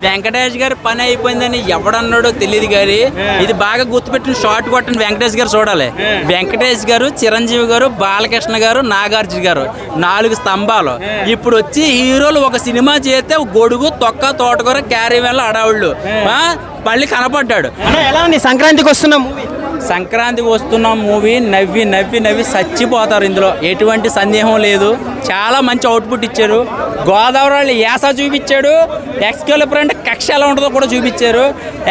వెంకటేష్ గారి పని అయిపోయిందని ఎవడన్నాడో తెలియదు కానీ ఇది బాగా గుర్తుపెట్టిన షార్ట్ కొట్టిన వెంకటేష్ గారు చూడాలి. వెంకటేష్ గారు చిరంజీవి గారు బాలకృష్ణ గారు నాగార్జున గారు నాలుగు స్తంభాలు. ఇప్పుడు వచ్చి హీరోలు ఒక సినిమా చేస్తే గొడుగు తొక్క తోటకూర క్యారీ వెళ్ళ అడవుళ్ళు ఆ, మళ్ళీ కనపడ్డాడు. ఎలా సంక్రాంతికి వస్తున్న మూవీ సంక్రాంతికి వస్తున్న మూవీ నవ్వి నవ్వి నవ్వి చచ్చిపోతారు ఇందులో. ఎటువంటి సందేహం లేదు. చాలా మంచి అవుట్పుట్ ఇచ్చారు. గోదావరి వాళ్ళు యాస చూపించాడు. ఎక్స్కెల్ ఫ్రెండ్ కక్ష ఎలా ఉంటుందో కూడా చూపించారు.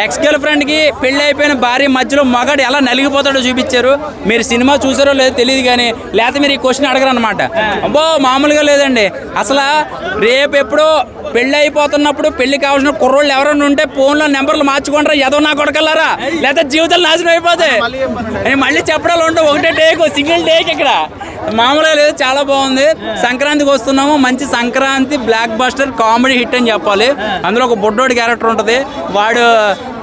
ఎక్స్కెల్ ఫ్రెండ్కి పెళ్ళి అయిపోయిన భార్య మధ్యలో మగాడు ఎలా నలిగిపోతాడో చూపించారు. మీరు సినిమా చూసారో లేదో తెలియదు కానీ లేకపోతే మీరు ఈ క్వశ్చన్ అడగరు అనమాట అబ్బో మామూలుగా లేదండి. అసలు రేపు ఎప్పుడో పెళ్ళి అయిపోతున్నప్పుడు పెళ్ళి కావాల్సిన కుర్రోళ్ళు ఎవరైనా ఉంటే ఫోన్లో నెంబర్లు మార్చుకుంటారా ఏదో నా కొడకల్లారా? లేదా జీవితాలు నాశనం అయిపోతాయి. మళ్ళీ చెప్పడాలు ఉండవు. ఒకటే టేక్ సింగిల్ టేక్ ఇక్కడ. మామూలుగా లేదు చాలా బాగుంది. సంక్రాంతికి వస్తున్నాము. మంచి Sankranti blockbuster comedy hit అని చెప్పాలి. అందులో ఒక బుడ్డోడి క్యారెక్టర్ ఉంటుంది. వాడు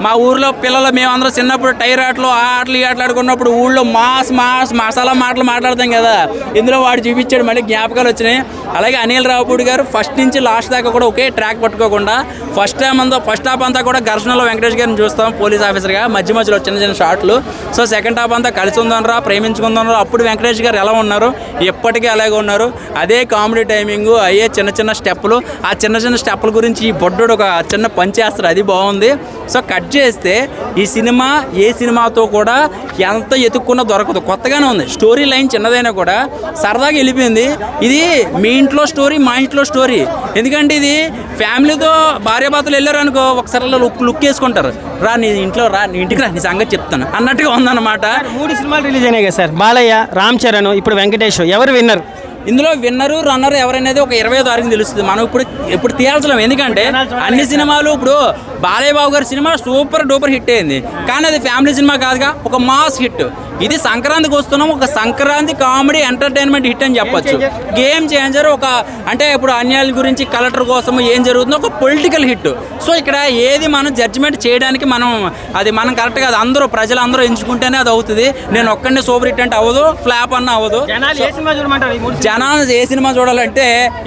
మా ఊర్లో పిల్లలు మేమందరం చిన్నప్పుడు టైర్ ఆటలు ఆ ఆటలు ఈ ఆటలు ఆడుకున్నప్పుడు ఊళ్ళో మాస్ మాస్ మసాలా మాటలు మాట్లాడతాం కదా. ఇందులో వాడు చూపించాడు మళ్ళీ జ్ఞాపకాలు వచ్చినాయి. అలాగే అనిల్ రావుపూడి గారు ఫస్ట్ నుంచి లాస్ట్ దాకా కూడా ఒకే ట్రాక్ పట్టుకోకుండా ఫస్ట్ టైం అంతా ఫస్ట్ హాఫ్ అంతా కూడా ఘర్షణలో వెంకటేష్ గారిని చూస్తాం పోలీస్ ఆఫీసర్గా. మధ్య మధ్యలో చిన్న చిన్న షాట్లు. సో సెకండ్ హాఫ్ అంతా కలిసి ఉందనరా ప్రేమించుకుందనరా అప్పుడు వెంకటేష్ గారు ఎలా ఉన్నారు ఎప్పటికీ అలాగే ఉన్నారు. అదే కామెడీ టైమింగ్ అయ్యే చిన్న చిన్న స్టెప్పులు. ఆ చిన్న చిన్న స్టెప్పుల గురించి ఈ బొడ్డోడు ఒక చిన్న పని చేస్తారు అది బాగుంది. సో కట్ చేస్తే ఈ సినిమా ఏ సినిమాతో కూడా ఎంత ఎతుక్కున్నా దొరకదు. కొత్తగానే ఉంది. స్టోరీ లైన్ చిన్నదైనా కూడా సరదాగా వెళ్ళిపోయింది. ఇది మీ ఇంట్లో స్టోరీ మా ఇంట్లో స్టోరీ. ఎందుకంటే ఇది ఫ్యామిలీతో భార్యాభర్తలు వెళ్ళారు అనుకో ఒకసారి లుక్ లుక్ వేసుకుంటారు. రా నీ ఇంట్లో రా నీ ఇంటికి రా నీ సంగతి చెప్తాను. అన్నట్టుగా ఉందన్నమాట. మూడు సినిమాలు రిలీజ్ అయినాయి కదా సార్. బాలయ్య రామ్ చరణ్ ఇప్పుడు వెంకటేష్ ఎవరు విన్నర్? ఇందులో విన్నరు రన్నరు ఎవరనేది ఒక ఇరవై తారీఖు తెలుస్తుంది. మనం ఇప్పుడు ఇప్పుడు తీయాల్సిన ఎందుకంటే అన్ని సినిమాలు ఇప్పుడు బాలయ్య బాబు గారి సినిమా సూపర్ డూపర్ హిట్ అయింది. కానీ అది ఫ్యామిలీ సినిమా కాదుగా ఒక మాస్ హిట్. ఇది సంక్రాంతికి వస్తున్నాం ఒక సంక్రాంతి కామెడీ ఎంటర్టైన్మెంట్ హిట్ అని చెప్పొచ్చు. గేమ్ చేంజర్ ఒక అంటే ఇప్పుడు అన్యాయాల గురించి కలెక్టర్ కోసం ఏం జరుగుతుందో ఒక పొలిటికల్ హిట్ సో ఇక్కడ ఏది మనం జడ్జిమెంట్ చేయడానికి మనం అది మనం కరెక్ట్ కాదు. అందరూ ప్రజలందరూ ఎంచుకుంటేనే అది అవుతుంది. నేను ఒక్కడిని సూపర్ హిట్ అంటే అవ్వదు ఫ్లాప్ అన్న అవ్వదు. జనాలు జనాలు ఏ సినిమా చూడాలంటే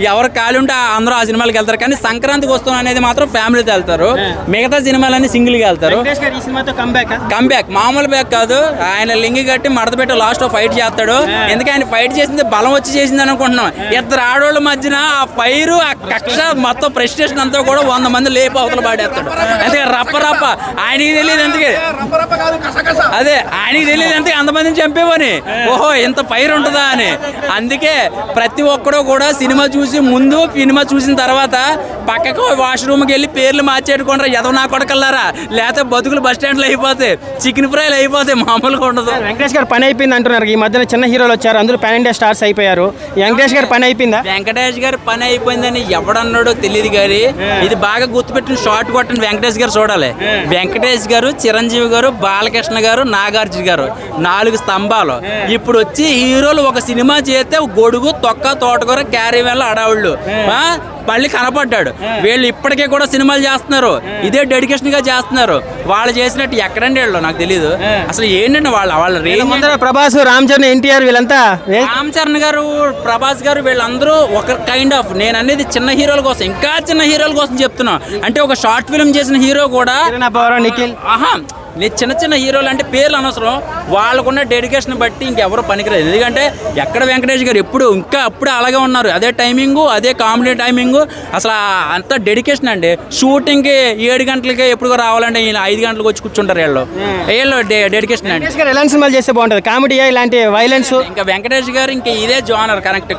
ఎవరు ఖాళీ ఉంటే అందరూ ఆ సినిమాలకు వెళ్తారు. కానీ సంక్రాంతికి వస్తున్నాం అనేది మాత్రం ఫ్యామిలీతో వెళ్తారు. మిగతా సినిమాలన్నీ సింగిల్గా వెళ్తారు. కంబ్యాక్ మామూలు బ్యాక్ కాదు. ఆయన లింగి కట్టి మడత పెట్టి లాస్ట్ ఫైట్ చేస్తాడు. ఎందుకంటే ఆయన ఫైట్ చేసింది బలం వచ్చి చేసింది అనుకుంటున్నాం. ఇద్దరు ఆడోళ్ళ మధ్యన ఆ ఫైర్ ఆ కక్ష మొత్తం ప్రెస్టేషన్ అంతా కూడా వంద మంది లేపు అవతల పాడేస్తాడు. అందుకే రప్ప రప్ప. ఆయనకి తెలియదు ఎందుకే? అదే ఆయనకి తెలియదు అంతమందిని చంపేవని ఓహో ఇంత ఫైర్ ఉంటుందా అని. అందుకే ప్రతి ఒక్కడు కూడా సినిమా చూసి ముందు సినిమా చూసిన తర్వాత పక్కకు వాష్రూమ్కి వెళ్ళి పేర్లు మార్చేట్టుకుంటారు. ఎదవ నా కొడకల్లారా? లేకపోతే బతుకులు బస్ స్టాండ్లో అయిపోతాయి. చికెన్ ఫ్రైలు అయిపోతాయి. మామూలుగా ఉండదు. వెంకటేష్ గారు పని అయిపోయింది అంటున్నారు. ఈ మధ్యన చిన్న హీరోలు వచ్చారు. అందులో పాన్ ఇండియా స్టార్స్ అయిపోయారు. వెంకటేష్ గారు పని అయిపోయిందా? వెంకటేష్ గారి పని అయిపోయిందని ఎవడన్నాడో తెలియదు కానీ ఇది బాగా గుర్తుపెట్టిన షార్ట్ కొట్టిన వెంకటేష్ గారు చూడాలి. వెంకటేష్ గారు చిరంజీవి గారు బాలకృష్ణ గారు నాగార్జున గారు. నాలుగు స్తంభాలు. ఇప్పుడు వచ్చి హీరోలు ఒక సినిమా చేస్తే గొడుగు తొక్క తోటకూర క్యారీ వెళ్ళ అడవుళ్ళు మళ్ళీ కనపడ్డాడు. వీళ్ళు ఇప్పటికే కూడా సినిమాలు చేస్తున్నారు. ఇదే డెడికేషన్గా చేస్తున్నారు. వాళ్ళు చేసినట్టు ఎక్కడండి వీళ్ళు? నాకు తెలియదు అసలు ఏంటంటే వాళ్ళ వాళ్ళ ప్రభాస్ రామ్ చరణ్ ఎన్టీఆర్ వీళ్ళంతా? రామ్ చరణ్ గారు ప్రభాస్ గారు వీళ్ళందరూ ఒక కైండ్ ఆఫ్ నేను అనేది చిన్న హీరోల కోసం ఇంకా చిన్న హీరోల కోసం చెప్తున్నా. అంటే ఒక షార్ట్ ఫిల్మ్ చేసిన హీరో కూడా నిఖిల్. ఆహా నేను చిన్న చిన్న హీరోలు అంటే పేర్లు అనవసరం. వాళ్ళకున్న డెడికేషన్ బట్టి ఇంకెవరు పనికిరాదు ఎందుకంటే ఎక్కడ వెంకటేష్ గారు ఎప్పుడు ఇంకా అప్పుడే అలాగే ఉన్నారు. అదే టైమింగు అదే కామెడీ టైమింగు అసలు అంత డెడికేషన్ అండి. షూటింగ్కి ఏడు గంటలకి ఎప్పుడు రావాలంటే ఈయన ఐదు గంటలకు వచ్చి కూర్చుంటారు వీళ్ళు. వీళ్ళు డెడికేషన్ అండి. ఎలాంటి సినిమాలు చేస్తే బాగుంటుంది? కామెడీయా ఇలాంటి వైలెన్స్ ఇంకా వెంకటేష్ గారు ఇంకా ఇదే జోనర్ కనెక్ట్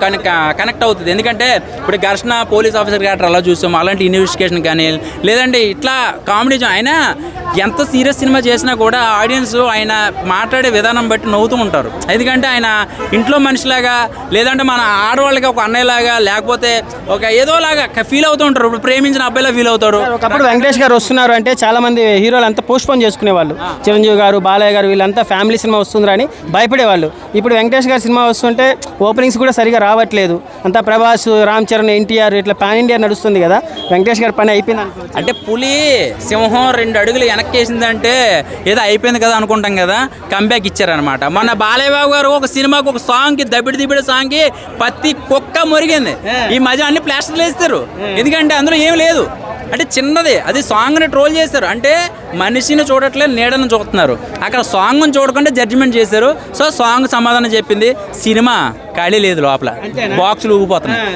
కనెక్ట్ అవుతుంది. ఎందుకంటే ఇప్పుడు ఘర్షణ పోలీస్ ఆఫీసర్ గారు అలా చూసాం. అలాంటి ఇన్వెస్టిగేషన్ కానీ లేదంటే ఇట్లా కామెడీ ఆయన ఎంత సీరియస్ సినిమా చేసినా కూడా ఆడియన్స్ ఆయన మాట్లాడే విధానం బట్టి నవ్వుతూ ఉంటారు. ఎందుకంటే ఆయన ఇంట్లో మనిషిలాగా లేదంటే మన ఆడవాళ్ళకి ఒక అన్నయ్యలాగా లేకపోతే ఒక ఏదోలాగా ఫీల్ అవుతూ ఉంటారు. ఇప్పుడు ప్రేమించిన అబ్బాయిలా ఫీల్ అవుతారు. ఒకప్పుడు వెంకటేష్ గారు వస్తున్నారు అంటే చాలా మంది హీరోలు అంతా పోస్ట్ పోన్ చేసుకునేవాళ్ళు చిరంజీవి గారు బాలయ్య గారు వీళ్ళంతా ఫ్యామిలీ సినిమా వస్తుందిరా అని భయపడేవాళ్ళు. ఇప్పుడు వెంకటేష్ గారి సినిమా వస్తుంటే ఓపెనింగ్స్ కూడా సరిగా రావట్లేదు. అంతా ప్రభాస్ రామ్ చరణ్ ఎన్టీఆర్ ఇట్లా పాన్ ఇండియా నడుస్తుంది కదా. వెంకటేష్ గారి పని అయిపోయింది అంటే పులి సింహం రెండు అడుగులు వెనక్కి వేసిందంటే ఏదో అయిపోయింది కదా అనుకుంటాం కదా కంబ్యాక్ ఇచ్చారనమాట మన బాలయ్యబాబు గారు ఒక సినిమాకి ఒక సాంగ్కి దబిడి దిబిడి సాంగ్కి పత్తి కుక్క మురిగింది. ఈ మధ్య అన్ని ప్లాస్టర్లు వేస్తారు ఎందుకంటే అందులో ఏం లేదు. అంటే చిన్నది అది సాంగ్ని ట్రోల్ చేశారు. అంటే మనిషిని చూడట్లేదు నీడను చూస్తున్నారు. అక్కడ సాంగ్ని చూడకుండా జడ్జిమెంట్ చేశారు. సో సాంగ్ సమాధానం చెప్పింది సినిమా ఖాళీ లేదు లోపల. బాక్సులు ఊగిపోతున్నాయి.